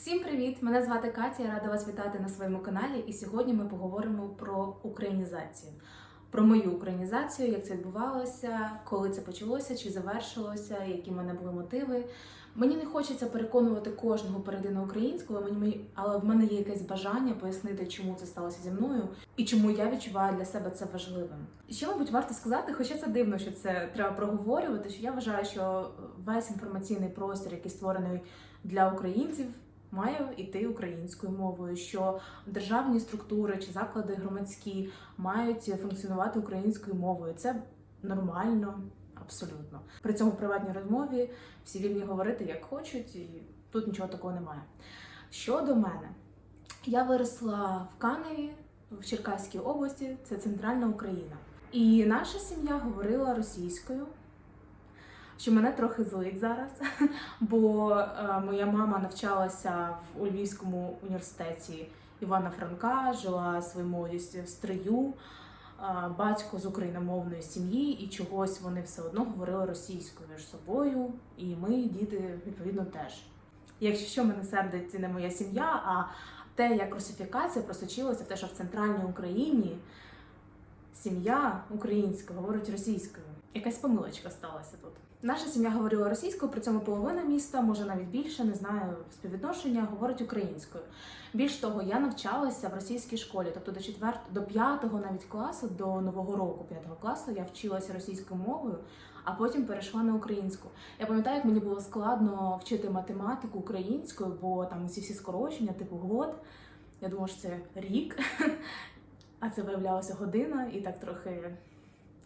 Всім привіт! Мене звати Катя. Я рада вас вітати на своєму каналі. І сьогодні ми поговоримо про українізацію, про мою українізацію, як це відбувалося, коли це почалося, чи завершилося, які в мене були мотиви. Мені не хочеться переконувати кожного перейти на українську, але мені але в мене є якесь бажання пояснити, чому це сталося зі мною і чому я відчуваю для себе це важливим. І ще, мабуть, варто сказати, хоча це дивно, що це треба проговорювати. Що я вважаю, що весь інформаційний простір, який створений для українців, має йти українською мовою, що державні структури чи заклади громадські мають функціонувати українською мовою. Це нормально, абсолютно. При цьому в приватній розмові всі вільні говорити як хочуть, і тут нічого такого немає. Щодо мене, я виросла в Каневі в Черкаській області, це центральна Україна. І наша сім'я говорила російською що мене трохи злить зараз, бо е, моя мама навчалася в Львівському університеті Івана Франка, жила свою молодість в Стрию, е, батько з україномовної сім'ї, і чогось вони все одно говорили російською між собою, і ми, діти, відповідно, теж. Якщо що мене сердить не моя сім'я, а те, як русифікація просочилася в те, що в центральній Україні сім'я українська говорить російською. Якась помилочка сталася тут. Наша сім'я говорила російською, при цьому половина міста, може навіть більше, не знаю співвідношення, говорить українською. Більш того, я навчалася в російській школі, тобто до четвертого, до п'ятого навіть класу, до нового року п'ятого класу, я вчилася російською мовою, а потім перейшла на українську. Я пам'ятаю, як мені було складно вчити математику українською, бо там усі всі скорочення, типу год. Я думала, що це рік, а це виявлялося година, і так трохи,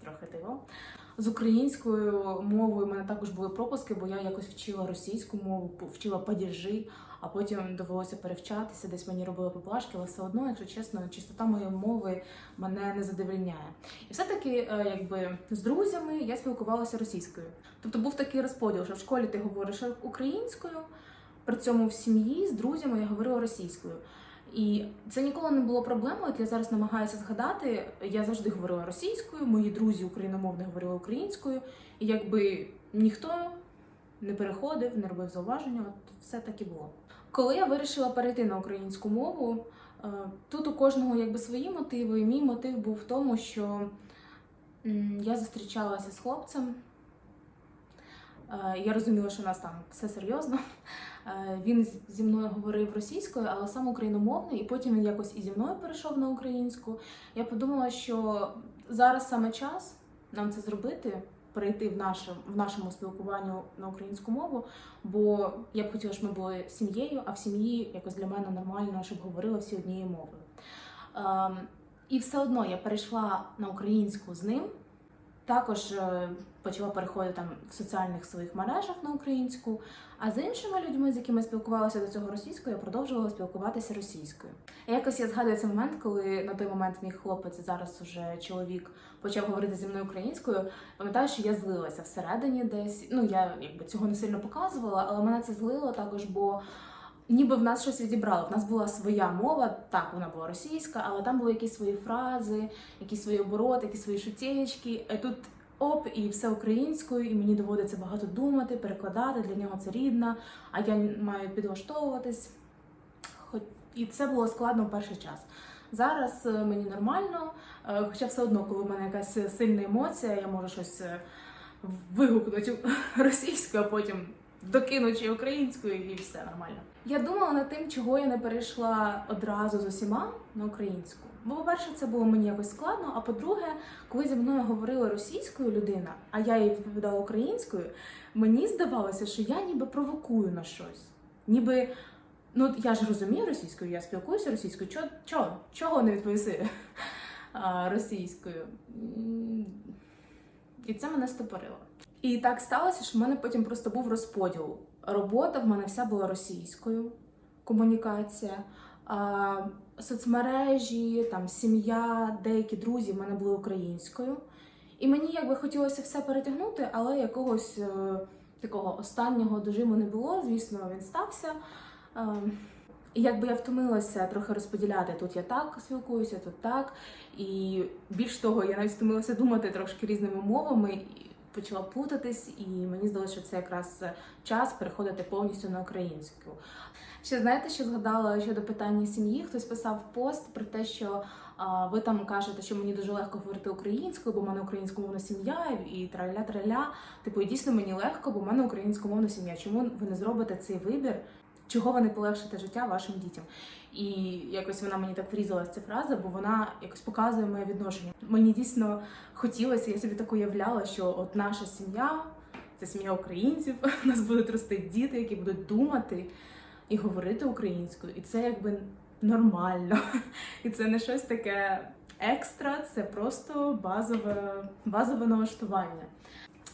трохи диво. З українською мовою в мене також були пропуски, бо я якось вчила російську мову, вчила падіжі, а потім довелося перевчатися, десь мені робили поблажки, але все одно, якщо чесно, чистота моєї мови мене не задовільняє. І все-таки, е, якби з друзями я спілкувалася російською. Тобто був такий розподіл, що в школі ти говориш українською, при цьому в сім'ї з друзями я говорила російською. І це ніколи не було проблемою. От я зараз намагаюся згадати. Я завжди говорила російською, мої друзі україномовні говорили українською, і якби ніхто не переходив, не робив зауваження, от все так і було. Коли я вирішила перейти на українську мову, е, тут у кожного якби свої мотиви. Мій мотив був в тому, що я зустрічалася з хлопцем. Е, Я розуміла, що у нас там все серйозно. Е, Він зі мною говорив російською, але сам україномовний, і потім він якось і зі мною перейшов на українську. Я подумала, що зараз саме час нам це зробити, перейти в наше, в нашому спілкуванню на українську мову. Бо я б хотіла, щоб ми були сім'єю, а в сім'ї якось для мене нормально, щоб говорили всі однією мовою. Ем, і все одно я перейшла на українську з ним. Також е, почала переходити там в соціальних своїх мережах на українську. А з іншими людьми, з якими спілкувалася до цього російською, я продовжувала спілкуватися російською. І якось я згадую цей момент, коли на той момент мій хлопець, зараз уже чоловік, почав говорити зі мною українською. Пам'ятаю, що я злилася всередині десь. Ну я якби цього не сильно показувала, але мене це злило також, бо. Ніби в нас щось відібрало. В нас була своя мова, так вона була російська, але там були якісь свої фрази, якісь свої обороти, якісь свої шутєчки. Тут оп, і все українською, і мені доводиться багато думати, перекладати. Для нього це рідна, а я маю підлаштовуватись. І це було складно в перший час. Зараз е, мені нормально, е, хоча все одно, коли в мене якась сильна емоція, я можу щось е, вигукнути російською, а потім докинучи українською, і все нормально. Я думала над тим, чого я не перейшла одразу з усіма на українську. Бо, по-перше, це було мені якось складно. А по-друге, коли зі мною говорила російською людина, а я їй відповідала українською, мені здавалося, що я ніби провокую на щось. Ніби, ну я ж розумію російською, я спілкуюся російською. Чого, чого, чого не відповіси російською? І це мене стопорило. І так сталося, що в мене потім просто був розподіл. Робота в мене вся була російською, комунікація, соцмережі, там сім'я, деякі друзі в мене були українською. І мені якби хотілося все перетягнути, але якогось е, такого останнього дожиму не було. Звісно, він стався. Е, і якби я втомилася трохи розподіляти, тут я так спілкуюся, тут так. І більш того, я навіть втомилася думати трошки різними мовами. Почала путатись, і мені здалося, що це якраз час переходити повністю на українську. Ще знаєте, що згадала щодо питання сім'ї? Хтось писав пост про те, що а, ви там кажете, що мені дуже легко говорити українською, бо в мене українськомовна сім'я і траля траля. Типу, і дійсно мені легко, бо в мене українськомовна сім'я. Чому ви не зробите цей вибір? Чого ви не полегшите життя вашим дітям? І якось вона мені так врізалася ця фраза, бо вона якось показує моє відношення. Мені дійсно хотілося, я собі так уявляла, що от наша сім'я це сім'я українців. Нас будуть рости діти, які будуть думати і говорити українською. І це якби нормально. І це не щось таке екстра, це просто базове, базове налаштування.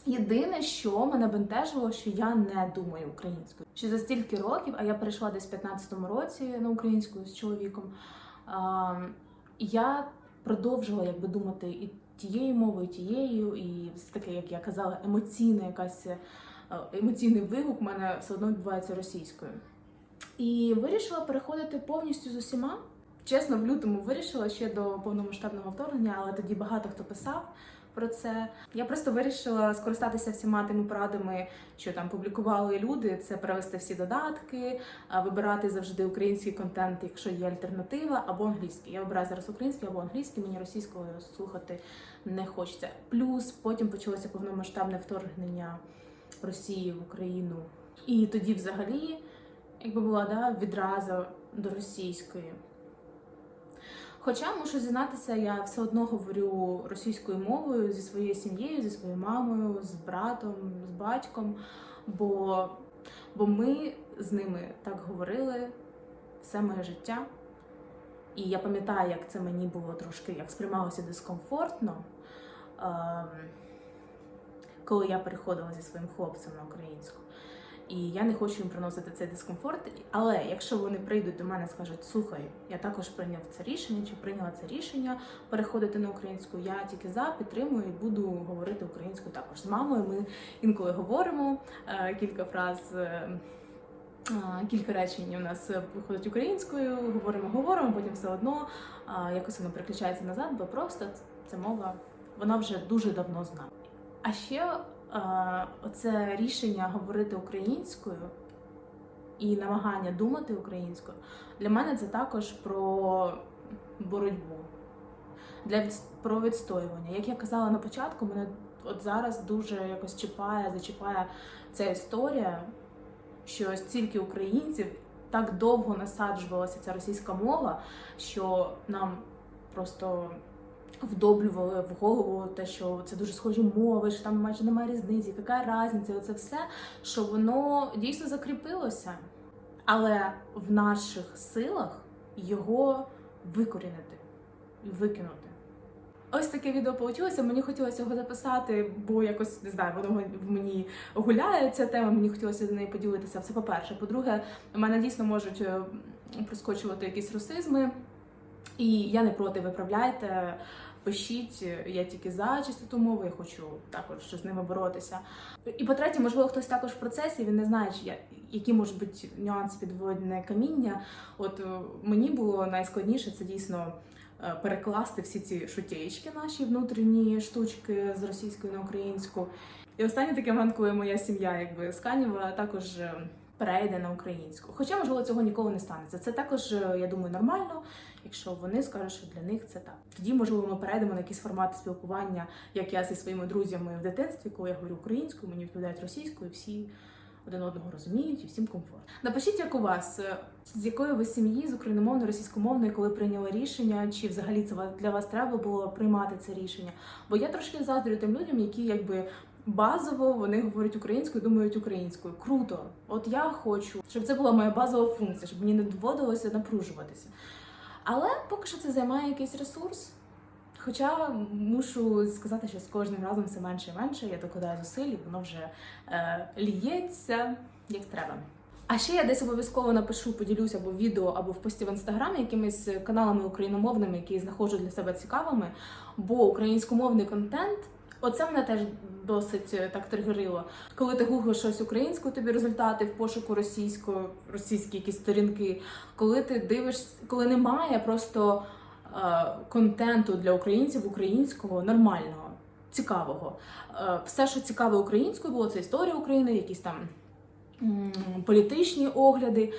Єдине, що мене бентежило, що я не думаю українською. Що за стільки років, а я перейшла десь в 15-му році на українську з чоловіком. Я продовжила якби думати і тією мовою, і тією, і все таке, як я казала, емоційна якась е, емоційний вигук у мене все одно відбувається російською. І вирішила переходити повністю з усіма. Чесно, в лютому вирішила ще до повномасштабного вторгнення, але тоді багато хто писав про це. Я просто вирішила скористатися всіма тими порадами, що там публікували люди. Це перевести всі додатки, вибирати завжди український контент, якщо є альтернатива, або англійський. Я вибираю зараз український або англійський, мені російською слухати не хочеться. Плюс потім почалося повномасштабне вторгнення Росії в Україну. І тоді, взагалі, якби була да, відразу до російської. Хоча мушу зізнатися, я все одно говорю російською мовою зі своєю сім'єю, зі своєю мамою, з братом, з батьком, бо, бо ми з ними так говорили все моє життя. І я пам'ятаю, як це мені було трошки як сприймалося дискомфортно, ем, коли я переходила зі своїм хлопцем на українську. І я не хочу їм приносити цей дискомфорт. Але якщо вони прийдуть до мене і скажуть, слухай, я також прийняв це рішення, чи прийняла це рішення переходити на українську, я тільки за підтримую і буду говорити українською також. З мамою ми інколи говоримо е, кілька фраз. е, Кілька речень у нас виходить українською, говоримо, говоримо, потім все одно якось воно переключається назад, бо просто ця мова вона вже дуже давно з нами. А ще оце рішення говорити українською і намагання думати українською для мене це також про боротьбу, для про відстоювання. Як я казала на початку, мене от зараз дуже якось чіпає, зачіпає ця історія, що стільки українців так довго насаджувалася ця російська мова, що нам просто вдоблювали в голову те, що це дуже схожі мови, що там майже немає різниці, яка різниця, оце все, що воно дійсно закріпилося. Але в наших силах його викорінити і викинути. Ось таке відео вийшло. Мені хотілося його записати, бо якось не знаю, воно в мені гуляє ця тема. Мені хотілося з нею поділитися. Це по-перше. По-друге, в мене дійсно можуть е, проскочувати якісь русизми, і я не проти виправляйте. Пишіть, я тільки за чистоту мови, я хочу також з ними боротися. І по-третє, можливо, хтось також в процесі він не знає, які можуть бути нюанси підводне каміння. От е, мені було найскладніше це дійсно е, перекласти всі ці шутєчки наші внутрішні штучки з російської на українську. І останній такий момент, коли моя сім'я, якби з Канєва, також е, перейде на українську. Хоча, можливо, цього ніколи не станеться. Це також, е, я думаю, нормально, якщо вони скажуть, що для них це так. Тоді, можливо, ми перейдемо на якісь формати спілкування, як я зі своїми друзями в дитинстві, коли я говорю українською, мені відповідають російською, всі один одного розуміють і всім комфорт. Напишіть, як у вас, е, з якої ви сім'ї, з україномовної, російськомовної, коли прийняли рішення, чи взагалі це для вас треба було приймати це рішення? Бо я трошки заздрю тим людям, які якби. Базово вони говорять українською, думають українською. Круто. От я хочу, щоб це була моя базова функція, щоб мені не доводилося напружуватися. Але поки що це займає якийсь ресурс. Хоча мушу сказати, що з кожним разом все менше і менше. Я докладаю зусиль, і воно вже е, ліється як треба. А ще я десь обов'язково напишу, поділюся або відео, або в пості в інстаграмі якимись каналами україномовними, які знаходжу для себе цікавими. Бо українськомовний контент, оце мене теж досить е, так тригерило. Коли ти гуглиш щось українською, тобі результати в пошуку російською, російські якісь сторінки. Коли ти дивишся, коли немає просто е, контенту для українців українського нормального. цікавого. Е, Все, що цікаве українською було, це історія України, якісь там політичні огляди.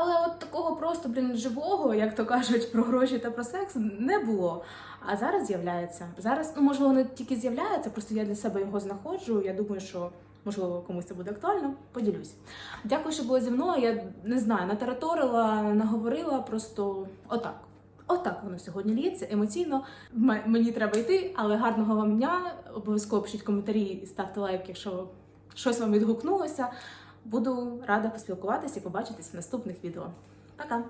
Але от такого просто, блін, живого, як то кажуть, про гроші та про секс не було. А зараз з'являється. Зараз, ну можливо, не тільки з'являється, просто я для себе його знаходжу. Я думаю, що можливо комусь це буде актуально. Поділюсь. Дякую, що були зі мною. Я не знаю, натараторила, наговорила, просто отак. Отак воно сьогодні ліється емоційно. М- Мені треба йти, але гарного вам дня. Обов'язково пишіть коментарі і ставте лайк, якщо щось вам відгукнулося. Буду рада поспілкуватися і побачитись в наступних відео. Пока!